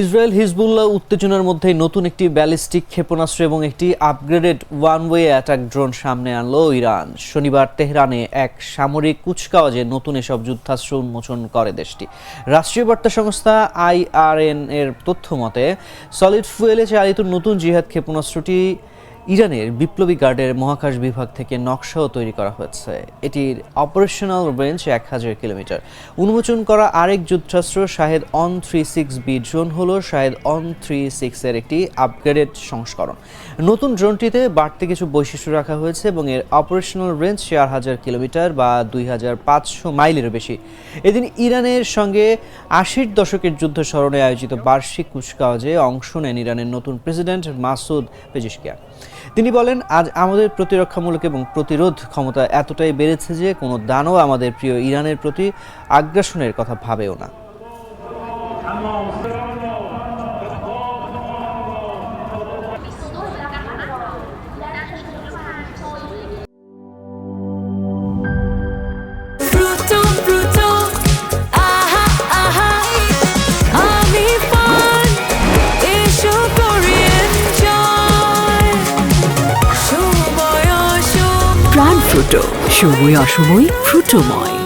Israel Hezbollah উত্তেজনার মধ্যে নতুন একটি ব্যালিস্টিক ক্ষেপণাস্ত্র এবং একটি upgraded one way attack drone সামনে আনলো ইরান। শনিবার তেহরানে এক সামরিক কুচকাওয়াজে নতুন এসব যুদ্ধাস্ত্র উন্মোচন করে দেশটি। রাষ্ট্রীয় বার্তা সংস্থা আইআরএন এর তথ্য মতে সলিড ফুয়েলে চালিত নতুন জিহাদ ক্ষেপণাস্ত্রটি ইরানের বিপ্লবী গার্ডের মহাকাশ বিভাগ থেকে নকশাও তৈরি করা হয়েছে। এটির অপারেশনাল রেঞ্জ এক হাজার কিলোমিটার। উন্মোচন করা আরেক যুদ্ধাস্ত্র Shahed one three six B drone হল শাহেদ অন থ্রি সিক্সের একটি আপগ্রেডেড সংস্করণ। নতুন ড্রোনটিতে বাড়তি কিছু বৈশিষ্ট্য রাখা হয়েছে এবং এর অপারেশনাল রেঞ্জ চার হাজার কিলোমিটার বা দুই হাজার পাঁচশো মাইলেরও বেশি। এদিন ইরানের সঙ্গে আশির দশকের যুদ্ধ স্মরণে আয়োজিত বার্ষিক কুচকাওয়াজে অংশ নেন ইরানের নতুন প্রেসিডেন্ট মাসুদ পেজিশকিয়া তিনি বলেন, আজ আমাদের প্রতিরক্ষামূলক এবং প্রতিরোধ ক্ষমতা এতটাই বেড়েছে যে কোনো দানও আমাদের প্রিয় ইরানের প্রতি আগ্রাসনের কথা ভাবেও না। ফ্রুটো সময় অসময় ফ্রুটোময়